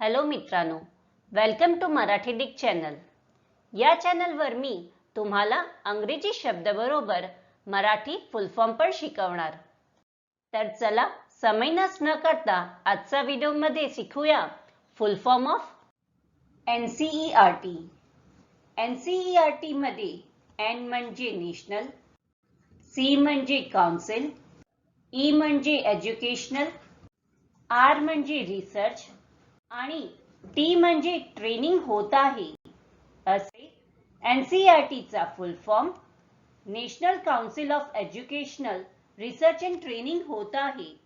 Hello मित्रांनो welcome to Marathi डिक channel या चॅनलवर मी तुम्हाला अंग्रेजी शब्दाबरोबर मराठी फुल फॉर्म पण शिकवणार. तर चला समय नस न करता आजचा व्हिडिओमध्ये शिकूया full form of N C E R T N C E R टीमध्ये एन म्हणजे नॅशनल सी म्हणजे काउन्सिल ई e म्हणजे एज्युकेशनल आर म्हणजे रिसर्च आणि टी म्हणजे ट्रेनिंग होत आहे. असे एन सी आर टीचा full form national council of educational research and training होत आहे.